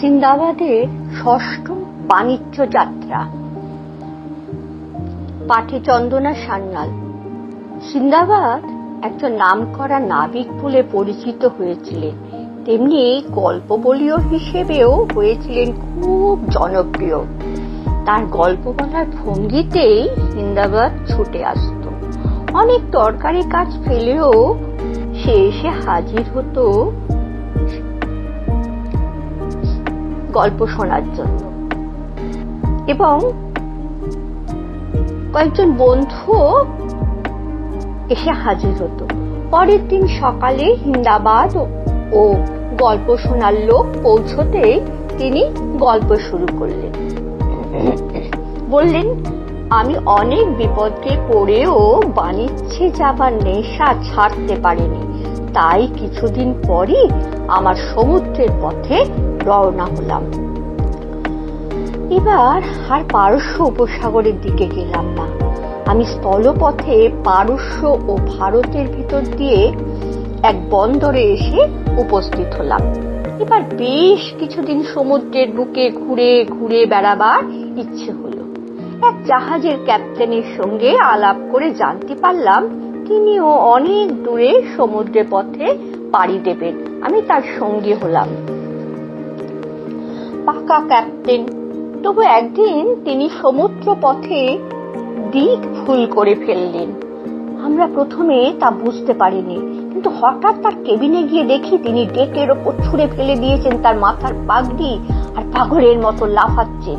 সিন্দাবাদের ষষ্ঠ বাণিজ্য যাত্রা। পাঠে চন্দনা সান্যাল। সিন্দাবাদ একজন নামকরা নাবিক বলে পরিচিত হয়েছিলেন। তেমনি গল্প বলীয় হিসেবেও হয়েছিলেন খুব জনপ্রিয়। তার গল্প বলার ভঙ্গিতেই সিন্দাবাদ ছুটে আসত। অনেক দরকারি কাজ ফেলেও সে এসে হাজির হতো গল্প শোনার জন্য। এবং কয়েকজন বন্ধু এসে হাজির হতো। পরের দিন সকালে হিন্দাবাদ ও গল্প শোনার লোক পৌঁছতে তিনি গল্প শুরু করলেন। বললেন, আমি অনেক বিপদে পড়েও বাণিজ্যে যাবার নেশা ছাড়তে পারিনি। তাই কিছুদিন পরই আমার সমুদ্রের পথে রওনা হলাম। এবার আর পারস্য উপসাগরের দিকে গেলাম না। আমি স্থলপথে পারস্য ও ভারতের ভিতর দিয়ে এক বন্দরে এসে উপস্থিত হলাম। এবার বেশ কিছুদিন সমুদ্রের বুকে ঘুরে ঘুরে বেড়াবার ইচ্ছে হলো। এক জাহাজের ক্যাপ্টেনের সঙ্গে আলাপ করে জানতে পারলাম, তিনিও অনেক দূরে সমুদ্রের পথে পাড়ি দেবেন। আমি তার সঙ্গী হলাম। পাকা ক্যাপ্টেন। তবু একদিন তিনি সমুদ্র পথে দিক ভুল করে ফেললেন। আমরা প্রথমে তা বুঝতে পারিনি, কিন্তু হঠাৎ তার কেবিনে গিয়ে দেখি তিনি ডেকের ওপর ছুঁড়ে ফেলে দিয়েছেন তার মাথার পাগড়ি আর পাগড়ের মতো লাফাচ্ছেন।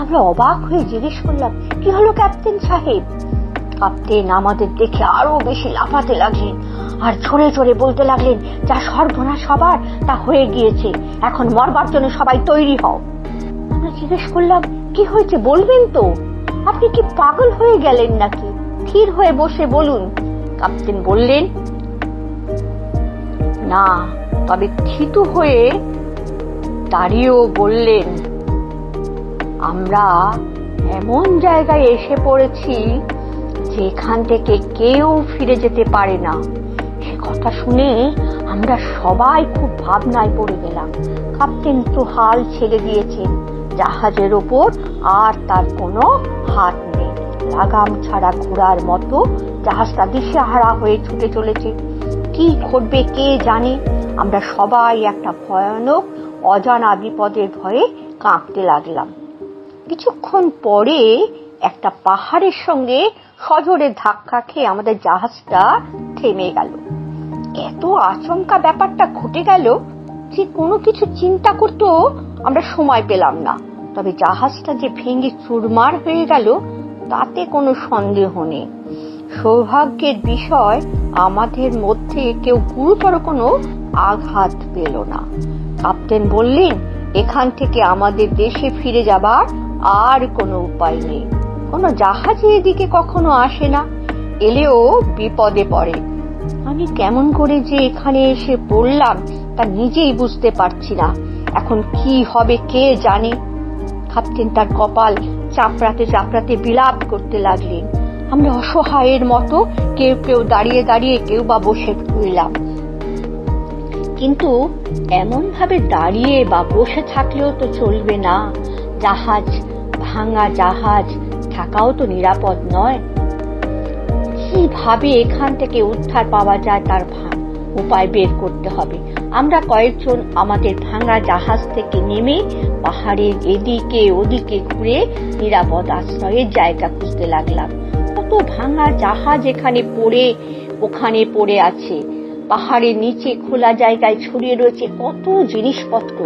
আমরা অবাক হয়ে জিজ্ঞেস করলাম, কি হলো ক্যাপ্টেন সাহেব? ক্যাপ্টেন, আমাদের দেখে আরও বেশি লাফাতে লাগলেন। আর ঝরে ঝরে বলতে লাগলেন, যা সর্বনাশ সবার তা হয়ে গিয়েছে। এখন মরবার জন্য সবাই তৈরি হও। আমরা জিজ্ঞেস করলাম, কি হয়েছে বলবেন তো? আপনি কি পাগল হয়ে গেলেন নাকি? স্থির হয়ে বসে বলুন। ক্যাপ্টেন বললেন, না, তবে থিতু হয়ে দাঁড়িয়েও বললেন, আমরা এমন জায়গায় এসে পড়েছি যেখান থেকে কেউ ফিরে যেতে পারে না। কথা শুনে আমরা সবাই খুব ভাবনায় পড়ে গেলাম। কাপ্তেন তো হাল ছেড়ে দিয়েছেন। জাহাজের ওপর আর তার কোনো হাত নেই। লাগাম ছাড়া ঘোড়ার মতো জাহাজটা দিশেহারা হয়ে ছুটে চলেছে। কি ঘটবে কে জানে? আমরা সবাই একটা ভয়ানক, অজানা বিপদের ভয়ে কাঁপতে লাগলাম। কিছুক্ষণ পরে একটা পাহাড়ের সঙ্গে সজোরে ধাক্কা খেয়ে আমাদের জাহাজটা থেমে গেল। এত আচমকা ব্যাপারটা ঘটে গেল যে কোনো কিছু চিন্তা করতেও আমরা সময় পেলাম না। তবে জাহাজটা যে ভেঙে চুরমার হয়ে গেল, তাতে কোনো সন্দেহ নেই। সৌভাগ্যের বিষয়, আমাদের মধ্যে কেউ গুরুতর কোনো আঘাত পেল না। কাপ্তেন বললেন, এখান থেকে আমাদের দেশে ফিরে যাবার আর কোনো উপায় নেই। কোনো জাহাজে এদিকে কখনো আসে না, এলেও বিপদে পড়ে। আমি কেমন করে যে এখানে এসে পড়লাম, তা নিজেই বুঝতে পারছি না। এখন কি হবে, কে জানে? কাপ্তেন তার কপাল চাপড়াতে চাপড়াতে বিলাপ করতে লাগলেন আমরা অসহায়ের মতো কেউ কেউ দাঁড়িয়ে দাঁড়িয়ে কেউ বা বসে রইলাম। কিন্তু এমন ভাবে দাঁড়িয়ে বা বসে থাকলেও তো চলবে না। জাহাজ, ভাঙা জাহাজ, থাকাও তো নিরাপদ নয়। কীভাবে এখান থেকে উদ্ধার পাওয়া যায় তার উপায় বের করতে হবে। আমরা কয়েকজন আমাদের ভাঙা জাহাজ থেকে নেমে পাহাড়ের এদিকে ওদিকে ঘুরে নিরাপদ আশ্রয়ের জায়গা খুঁজতে লাগলাম। কত ভাঙা জাহাজ এখানে পড়ে, ওখানে পড়ে আছে। পাহাড়ের নিচে খোলা জায়গায় ছড়িয়ে রয়েছে কত জিনিসপত্র।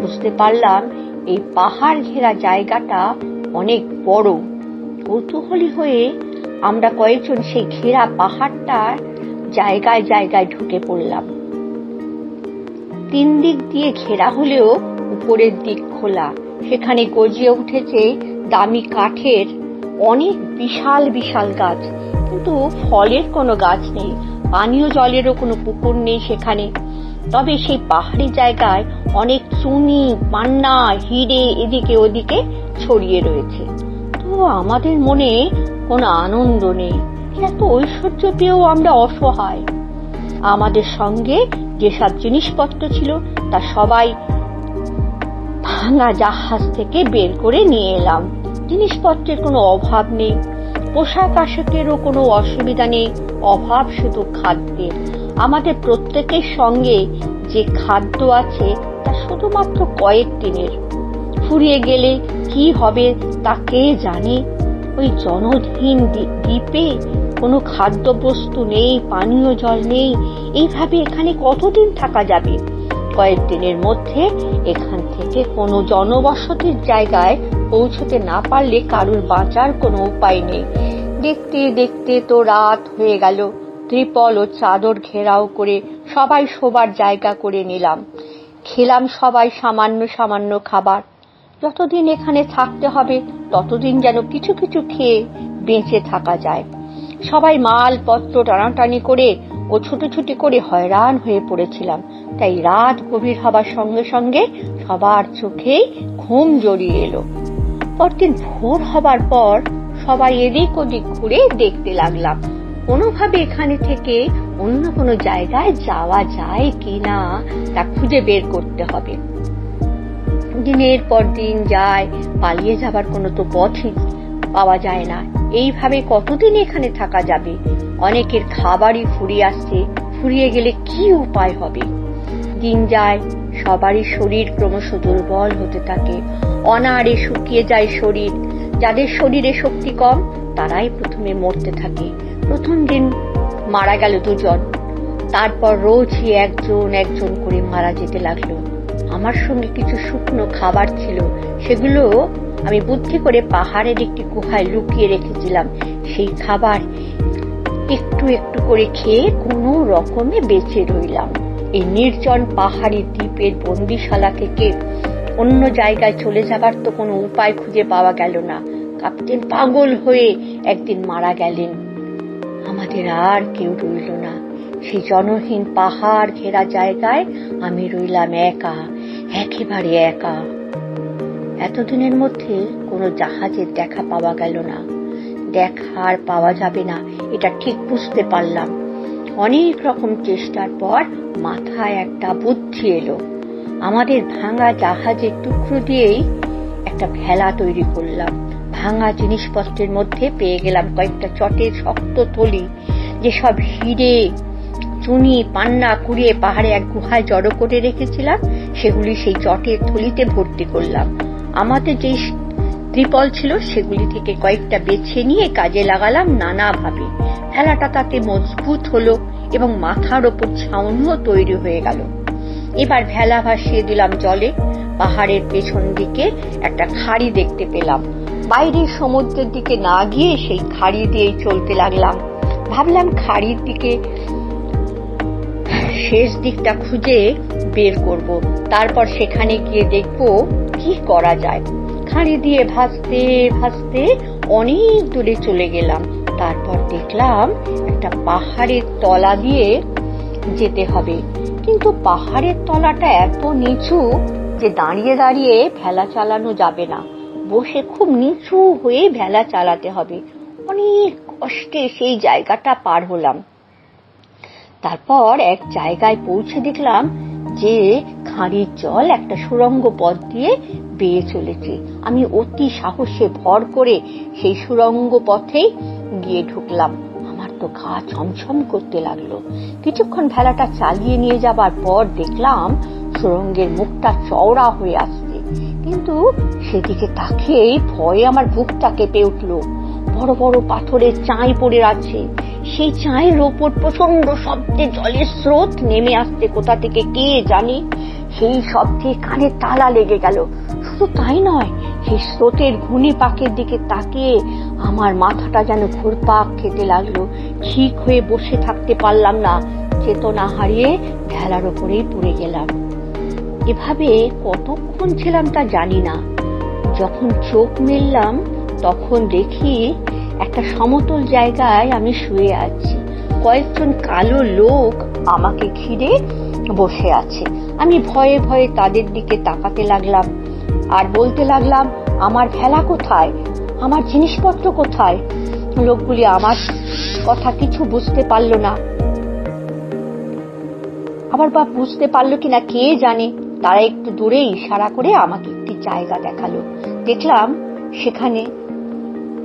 বুঝতে পারলাম এই পাহাড় ঘেরা জায়গাটা অনেক বড়। কৌতূহলী হয়ে আমরা কয়েকজন সেই ঘেরা পাহাড়টার জায়গায় জায়গায় ঢুকে পড়লাম। তিন দিক দিয়ে ঘেরা হলেও উপরের দিক খোলা। সেখানে গজিয়ে উঠেছে দামি কাঠের অনেক বিশাল বিশাল গাছ। কিন্তু ফলের কোনো গাছ নেই। পানীয় জলেরও কোনো পুকুর নেই সেখানে। তবে সেই পাহাড়ি জায়গায় অনেক চুনি, পান্না, হিরে এদিকে ওদিকে ছড়িয়ে রয়েছে। তো আমাদের মনে কোনো আনন্দ নেই। এত ঐশ্বর্য পেয়েও আমরা অসহায়। আমাদের সঙ্গে যেসব জিনিসপত্র ছিল, তা সবাই ভাঙা জাহাজ থেকে বের করে নিয়ে এলাম। জিনিসপত্রের কোনো অভাব নেই। পোশাক আশাকেরও কোনো অসুবিধা নেই। অভাব শুধু খাদ্যের। আমাদের প্রত্যেকের সঙ্গে যে খাদ্য আছে, তা শুধুমাত্র কয়েক দিনের। ফুরিয়ে গেলে কি হবে, তা কে জানে? ওই জনহীন দ্বীপে কোনো খাদ্যবস্তু নেই, পানীয় জল নেই। এইভাবে এখানে কতদিন থাকা যাবে? কয়েকদিনের মধ্যে এখান থেকে কোনো জনবসতির জায়গায় পৌঁছতে না পারলে কারুর বাঁচার কোনো উপায় নেই। দেখতে দেখতে তো রাত হয়ে গেল। ত্রিপল ও চাদর ঘেরাও করে সবাই শোবার জায়গা করে নিলাম। খেলাম সবাই সামান্য সামান্য খাবার। যতদিন এখানে থাকতে হবে, ততদিন যেন কিছু কিছু খেয়ে বেঁচে থাকা যায়। সবাই মালপত্র টানাটানি করে ও ছুটোছুটি করে হয়রান হয়ে পড়েছিলাম। তাই রাত গভীর হবার সঙ্গে সঙ্গে সবার চোখেই ঘুম জড়িয়ে এলো। পরদিন ভোর হবার পর সবাই এদিক ওদিক ঘুরে দেখতে লাগলাম। কোনোভাবে এখানে থেকে অন্য কোনো জায়গায় যাওয়া যায় কিনা তা খুঁজে বের করতে হবে। দিনের পর দিন যায়, পালিয়ে যাবার কোনো তো পথই পাওয়া যায় না। এইভাবে কতদিন এখানে থাকা যাবে? অনেকের খাবারই ফুরিয়ে আসছে, ফুরিয়ে গেলে কি উপায় হবে? দিন যায়, সবারই শরীর ক্রমশ দুর্বল হতে থাকে। অনারে শুকিয়ে যায় শরীর। যাদের শরীরে শক্তি কম, তারাই প্রথমে মরতে থাকে। প্রথম দিন মারা গেল দুজন। তারপর রোজই একজন একজন করে মারা যেতে লাগল। আমার সঙ্গে কিছু শুকনো খাবার ছিল। সেগুলো আমি বুদ্ধি করে পাহাড়ের একটি গুহায় লুকিয়ে রেখেছিলাম। সেই খাবার একটু একটু করে খেয়ে কোনো রকমে বেঁচে রইলাম। এই নির্জন পাহাড়ি দ্বীপের বন্দিশালা থেকে অন্য জায়গায় চলে যাবার তো কোনো উপায় খুঁজে পাওয়া গেল না। কাপ্তেন পাগল হয়ে একদিন মারা গেলেন। আমাদের আর কেউ রইল না। সেই জনহীন পাহাড় ঘেরা জায়গায় আমি রইলাম একা, একেবারে একা। এতদিনের মধ্যে কোনো জাহাজের দেখা পাওয়া গেল না। দেখা আর পাওয়া যাবে না, এটা ঠিক বুঝতে পারলাম। অনেক রকম চেষ্টার পর মাথায় একটা বুদ্ধি এলো। আমাদের ভাঙা জাহাজের টুকরো দিয়েই একটা ভেলা তৈরি করলাম। ভাঙা জিনিসপত্রের মধ্যে পেয়ে গেলাম কয়েকটা চটের শক্ত থলি, যেসব হিরে চুনি, পান্না কুড়িয়ে পাহাড়ে এক গুহায় জড়ো করে রেখেছিলাম। সেগুলি সেই চটের থলিতে ভর্তি করলাম। আমাদের যে ত্রিপল ছিল, সেগুলি থেকে কয়েকটা বেছে নিয়ে কাজে লাগালাম নানাভাবে। ভেলাটা তাতে মজবুত হলো এবং মাথার ওপর ছাউনিও তৈরি হয়ে গেল। এবার ভেলা ভাসিয়ে দিলাম জলে। পাহাড়ের পেছন দিকে একটা খাড়ি দেখতে পেলাম। বাইরের সমুদ্রের দিকে না গিয়ে সেই খাড়ি দিয়েই চলতে লাগলাম। ভাবলাম খাড়ির দিকে শেষ দিকটা খুঁজে বের করব। তারপর সেখানে গিয়ে দেখব কি করা যায়। খাড়ি দিয়ে ভাসতে ভাসতে অনেক দূরে চলে গেলাম। তারপর দেখলাম একটা পাহাড়ের তলা দিয়ে যেতে হবে। কিন্তু পাহাড়ের তলাটা এত নিচু যে দাঁড়িয়ে দাঁড়িয়ে ভেলা চালানো যাবে না। বসে খুব নিচু হয়ে ভেলা চালাতে হবে। অনেক কষ্টে সেই জায়গাটা পার হলাম। তারপর এক জায়গায় পৌঁছে দেখলাম যে খাঁড়ির জল একটা সুরঙ্গ পথ দিয়ে বেয়ে চলেছে। আমি অতি সাহসে ভর করে সেই সুরঙ্গ পথেই গিয়ে ঢুকলাম। আমার তো ঘা ছমছম করতে লাগল। কিছুক্ষণ ভেলাটা চালিয়ে নিয়ে যাবার পর দেখলাম সুরঙ্গের মুখটা চওড়া হয়ে আসছে। কিন্তু সেদিকে তাকিয়েই ভয়ে আমার বুকটা কেঁপে উঠল। বড় বড় পাথরের চাঁই পড়ে আছে। সেই চায়ের ওপর প্রচণ্ড শব্দে জলের স্রোত নেমে আসছে কোথা থেকে কে জানি? সেই শব্দে কানে তালা লেগে গেল। শুধু তাই নয়, সেই স্রোতের ঘূর্ণি পাকের দিকে তাকিয়ে আমার মাথাটা যেন ঘুরপাক খেতে লাগল। ঠিক হয়ে বসে থাকতে পারলাম না। চেতনা হারিয়ে ভেলার ওপরেই পড়ে গেলাম। এভাবে কতক্ষণ ছিলাম তা জানি না। যখন চোখ মেললাম, তখন দেখি একটা সমতল জায়গায় আমি শুয়ে আছি। কয়েকজন কালো লোক আমাকে ঘিরে বসে আছে। আমি ভয়ে ভয়ে তাদের দিকে তাকাতে লাগলাম আর বলতে লাগলাম, আমার ভেলা কোথায়? আমার জিনিসপত্র কোথায়? লোকগুলি আমার কথা কিছু বুঝতে পারল না। আবার বা বুঝতে পারল কিনা কে জানে? তারা একটু দূরে ইশারা করে আমাকে একটি জায়গা দেখাল। দেখলাম সেখানে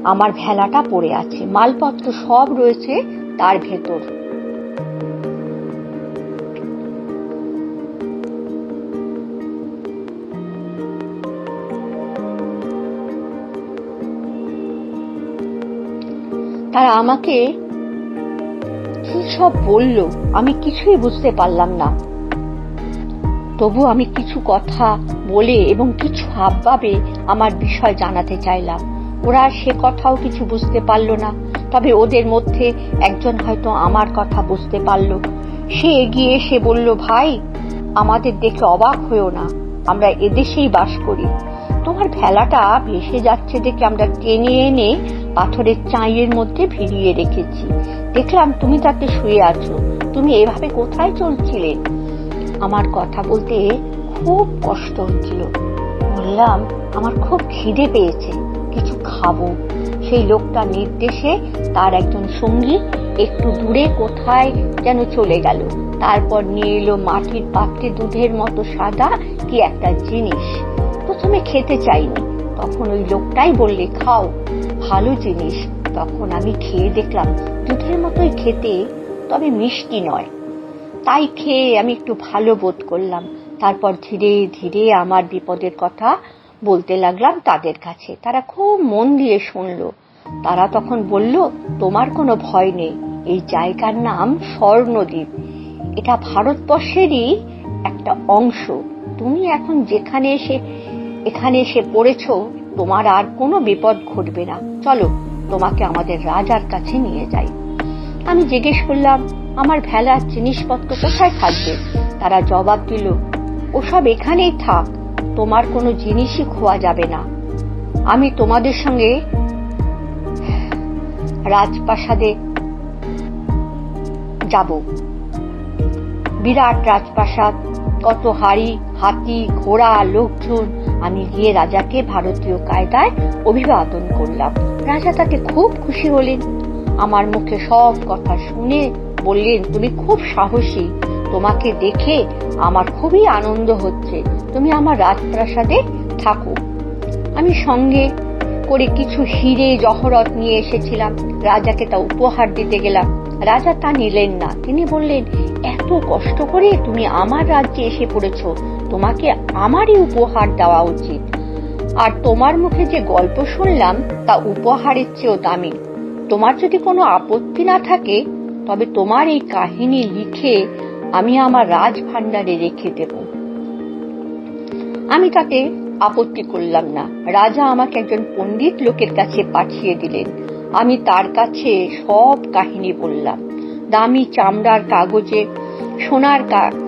আমার ভেলাটা পড়ে আছে। মালপত্র সব রয়েছে তার ভেতর। তারা আমাকে কি সব বলল, আমি কিছুই বুঝতে পারলাম না। তবু আমি কিছু কথা বলে এবং কিছু হাবভাবে আমার বিষয় জানাতে চাইলাম। ওরা সে কথাও কিছু বুঝতে পারল না। তবে ওদের মধ্যে একজন হয়তো আমার কথা বুঝতে পারল। সে এগিয়ে এসে বলল, ভাই, আমাদের দেখে অবাক হয়েও না। আমরা এদেশেই বাস করি। তোমার ভেলাটা ভেসে যাচ্ছে দেখে আমরা টেনে এনে পাথরের চাঁইয়ের মধ্যে ভিড়িয়ে রেখেছি। দেখলাম তুমি তাতে শুয়ে আছো। তুমি এভাবে কোথায় চলছিলে? আমার কথা বলতে খুব কষ্ট হচ্ছিল। বললাম, আমার খুব খিদে পেয়েছে। কিছু খাব। সেই লোকটা নির্দেশে তার একজন সঙ্গী একটু দূরে কোথায় যেন চলে গেল। তারপর নিয়ে এলো মাটির পাত্রে দুধের মতো সাদা কি একটা জিনিস। প্রথমে খেতে চাইনি। তখন ওই লোকটাই বললে, খাও, ভালো জিনিস। তখন আমি খেয়ে দেখলাম দুধের মতোই খেতে, তবে মিষ্টি নয়। তাই খেয়ে আমি একটু ভালো বোধ করলাম। তারপর ধীরে ধীরে আমার বিপদের কথা বলতে লাগলাম তাদের কাছে। তারা খুব মন দিয়ে শুনল। তারা তখন বলল, তোমার কোনো ভয় নেই। এই জায়গার নাম স্বর্ণদ্বীপ। এটা ভারতবর্ষেরই একটা অংশ। তুমি এখন যেখানে এসে, এখানে এসে পড়েছ, তোমার আর কোনো বিপদ ঘটবে না। চলো, তোমাকে আমাদের রাজার কাছে নিয়ে যাই। আমি জিজ্ঞেস করলাম, আমার ভেলার জিনিসপত্র কোথায় থাকবে? তারা জবাব দিল, ওসব এখানেই থাক। তোমার কোনো জিনিসই খোয়া যাবে না। আমি তোমাদের সঙ্গে রাজপ্রাসাদে যাব। বিরাট রাজপ্রাসাদ, কত হাড়ি, হাতি, ঘোড়া, লোকজন। আমি গিয়ে রাজাকে ভারতীয় কায়দায় অভিবাদন করলাম। রাজা তাতে খুব খুশি হলেন। আমার মুখে সব কথা শুনে বললেন, তুমি খুব সাহসী। তোমাকে দেখে আমার খুবই আনন্দ হচ্ছে। তুমি আমার রাজপ্রাসাদে থাকো। আমি সঙ্গে করে কিছু হিরে জহরত নিয়ে এসেছিলাম। রাজাকে তা উপহার দিতে গেলাম। রাজা তা নিলেন না। তিনি বললেন, এত কষ্ট করে তুমি আমার রাজ্যে এসে পড়েছ। তোমাকে আমারই উপহার দেওয়া উচিত। আর তোমার মুখে যে গল্প শুনলাম, তা উপহারের চেয়েও দামি। তোমার যদি কোনো আপত্তি না থাকে, তবে তোমার এই কাহিনী লিখে আমি আমার রাজ ভান্ডারে রেখে দেব। আমি তাতে আপত্তি করলাম না। রাজা আমাকে একজন পণ্ডিত লোকের কাছে পাঠিয়ে দিলেন। আমি তার কাছে সব কাহিনী বললাম। দামি চামড়ার কাগজে, সোনার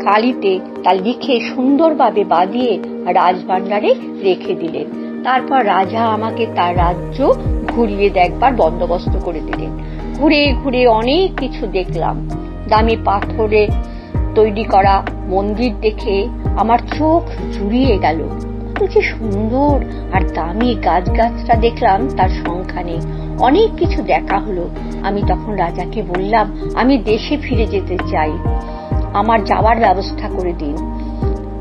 কালিতে তা লিখে সুন্দরভাবে বাঁধিয়ে রাজভান্ডারে রেখে দিলেন। তারপর রাজা আমাকে তার রাজ্য ঘুরিয়ে দেখবার বন্দোবস্ত করে দিলেন। ঘুরে ঘুরে অনেক কিছু দেখলাম। দামি পাথরে তৈরি করা মন্দির দেখে আমার চোখ জুড়িয়ে গেল। যে সুন্দর আর দামি গাছ গাছটা দেখলাম, তার সংখ্যা নেই। অনেক কিছু দেখা হলো। আমি তখন রাজাকে বললাম, আমি দেশে ফিরে যেতে চাই। আমার যাওয়ার ব্যবস্থা করে দিন।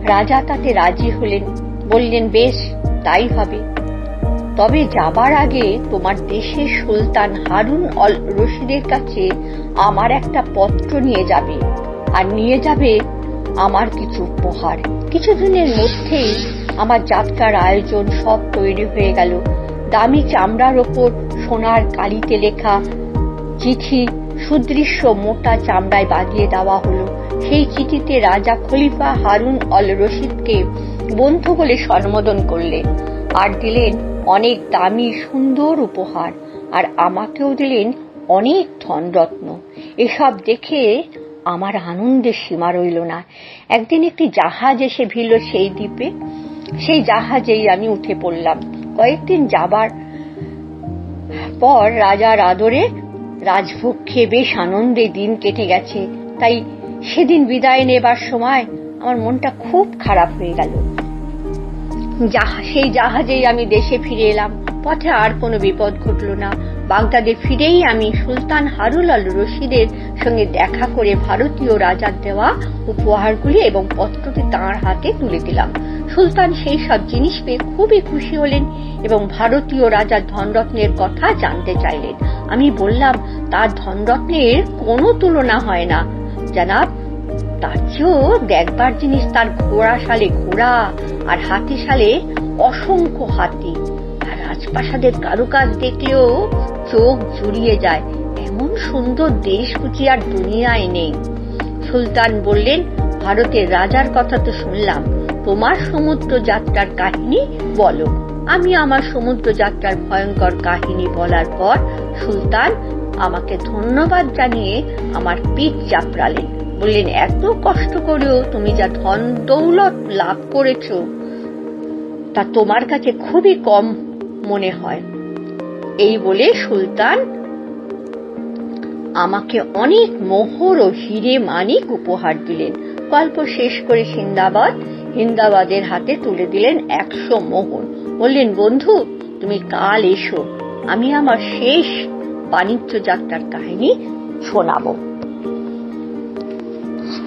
রাজা তাতে রাজি হলেন। বললেন, বেশ, তাই হবে। তবে যাবার আগে তোমার দেশের সুলতান হারুন অল রশিদের কাছে আমার একটা পত্র নিয়ে যাবে। আর নিয়ে যাবে আমার কিছু উপহার। কিছুদিনের মধ্যেই আমার যাত্রার আয়োজন সব তৈরি হয়ে গেল। দামি চামড়ার ওপর সোনার কালিতে লেখা চিঠি, সুদৃশ্য মোটা চামড়ায় বাঁধিয়ে দেওয়া হলো। সেই চিঠিতে রাজা খলিফা হারুন অল রশিদকে বন্ধু বলে সম্বোধন করলেন আর দিলেন অনেক দামি, সুন্দর উপহার। আর আমাকেও দিলেন অনেক ধনরত্ন। এসব দেখে আমার আনন্দের সীমা রইল না। একদিন একটি জাহাজ এসে ভিড়ল সেই দ্বীপে। সেই জাহাজেই আমি উঠে পড়লাম। কয়েকদিন যাবার পর রাজার আদরে রাজভোগ খেয়ে বেশ আনন্দে দিন কেটে গেছে। তাই সেদিন বিদায় নেবার সময় আমার মনটা খুব খারাপ হয়ে গেল। সেই জাহাজেই আমি দেশে ফিরে এলাম। পথে আর কোনো বিপদ ঘটল না। বাগদাদে ফিরেই আমি সুলতান হারুল আল রশিদের সঙ্গে দেখা করে ভারতীয় রাজার দেওয়া উপহারগুলি এবং পত্রটি তাঁর হাতে তুলে দিলাম। সুলতান সেই সব জিনিস পেয়ে খুবই খুশি হলেন এবং ভারতীয় রাজার ধনরত্নের কথা জানতে চাইলেন। আমি বললাম, তার ধনরত্নের কোনো তুলনা হয় না। জানাব, তার চেয়েও দেখবার জিনিস তার ঘোড়া সালে ঘোড়া আর হাতি সালে অসংখ্য হাতি। আর রাজপ্রাসাদের কারুকাজ দেখলেও চোখ জুড়িয়ে যায়। এমন সুন্দর দেশ বুঝি আর দুনিয়ায় নেই। সুলতান বললেন, ভারতের রাজার কথা তো শুনলাম। তোমার সমুদ্র যাত্রার কাহিনী বলো। আমি আমার সমুদ্র যাত্রার ভয়ঙ্কর কাহিনী বলার পর সুলতান আমাকে ধন্যবাদ জানিয়ে আমার পিঠ চাপড়ালেন বললেন, এত কষ্ট করেও তুমি যা ধন দৌলত লাভ করেছ, তা তোমার কাছে খুবই কম মনে হয়। এই বলে সুলতান আমাকে অনেক মোহর ও হিরে মানিক উপহার দিলেন। গল্প শেষ করে সিন্দাবাদ। হিন্দাবাদের হাতে তুলে দিলেন একশো মোহর। বললেন, বন্ধু, তুমি কাল এসো। আমি আমার শেষ বাণিজ্য যাত্রার কাহিনী শোনাবো।